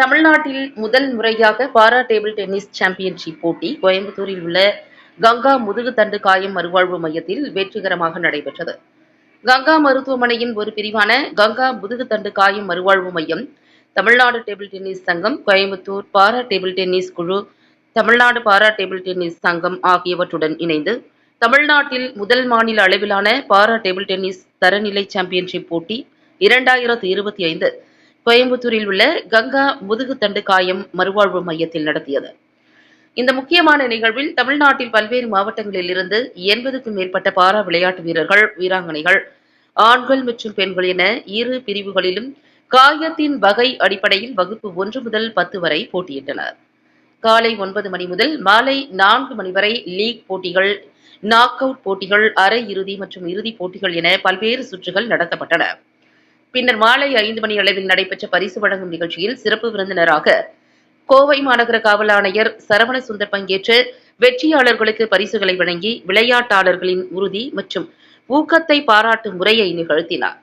தமிழ்நாட்டில் முதல் முறையாக பாரா டேபிள் டென்னிஸ் சாம்பியன்ஷிப் போட்டி கோயம்புத்தூரில் உள்ள கங்கா முதுகு தண்டு காயம் மறுவாழ்வு மையத்தில் வெற்றிகரமாக நடைபெற்றது. கங்கா மருத்துவமனையின் ஒரு பிரிவான கங்கா முதுகு தண்டு காயம் மறுவாழ்வு மையம் தமிழ்நாடு டேபிள் டென்னிஸ் சங்கம் கோயம்புத்தூர் பாரா டேபிள் டென்னிஸ் குழு தமிழ்நாடு பாரா டேபிள் டென்னிஸ் சங்கம் ஆகியவற்றுடன் இணைந்து தமிழ்நாட்டில் முதல் மாநில அளவிலான பாரா டேபிள் டென்னிஸ் தரநிலை சாம்பியன்ஷிப் போட்டி இரண்டாயிரத்து இருபத்தி ஐந்து கோயம்புத்தூரில் உள்ள கங்கா முதுகுத்தண்டு காயம் மறுவாழ்வு மையத்தில் நடத்தியது. இந்த முக்கியமான நிகழ்வில் தமிழ்நாட்டில் பல்வேறு மாவட்டங்களில் இருந்து எண்பதுக்கும் மேற்பட்ட பாரா விளையாட்டு வீரர்கள் வீராங்கனைகள் ஆண்கள் மற்றும் பெண்கள் என இரு பிரிவுகளிலும் காயத்தின் வகை அடிப்படையில் வகுப்பு ஒன்று முதல் பத்து வரை போட்டியிட்டனர். காலை ஒன்பது மணி முதல் மாலை நான்கு மணி வரை லீக் போட்டிகள் நாக் அவுட் போட்டிகள் அரை இறுதி மற்றும் இறுதிப் போட்டிகள் என பல்வேறு சுற்றுகள் நடத்தப்பட்டன. பின்னர் மாலை ஐந்து மணி அளவில் நடைபெற்ற பரிசு வழங்கும் நிகழ்ச்சியில் சிறப்பு விருந்தினராக கோவை மாநகர காவல் ஆணையர் சரவண சுந்தர் பங்கேற்று வெற்றியாளர்களுக்கு பரிசுகளை வழங்கி விளையாட்டாளர்களின் உறுதி மற்றும் ஊக்கத்தை பாராட்டும் முறையை நிகழ்த்தினார்.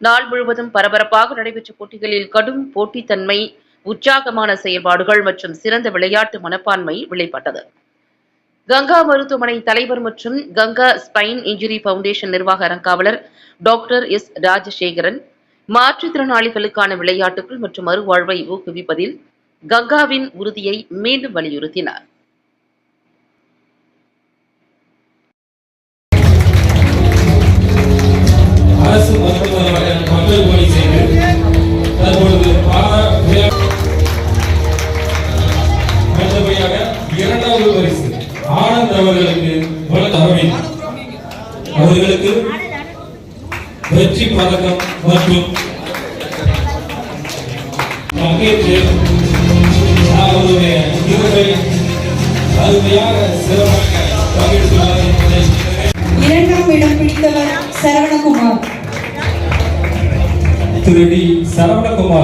நாள் முழுவதும் பரபரப்பாக நடைபெற்ற போட்டிகளில் கடும் போட்டித்தன்மை உற்சாகமான செயல்பாடுகள் மற்றும் சிறந்த விளையாட்டு மனப்பான்மை வெளிப்பட்டது. கங்கா மருத்துவமனை தலைவர் மற்றும் கங்கா ஸ்பைன் இன்ஜுரி பவுண்டேஷன் நிர்வாக அறங்காவலர் டாக்டர் எஸ் ராஜசேகரன் மாற்றுத்திறனாளிகளுக்கான விளையாட்டுகள் மற்றும் மறுவாழ்வை ஊக்குவிப்பதில் கங்காவின் உறுதியை மீண்டும் வலியுறுத்தினார். அரசு மருத்துவமனை மக்கள் பணி செய்து தற்பொழுது அடுத்தபடியாக இரண்டாவது பரிசு ஆனந்த் அவர்களுக்கு அவர்களுக்கு வெற்றி பதக்கம் மற்றும் பங்கேற்று அவருடைய இதுவரை அருமையாக சிறப்பாக பங்கெடுத்துள்ளார் என்பதை இரண்டாம் இடம் பிடித்தவர் சரவணகுமார். திரு டி சரவணகுமார்.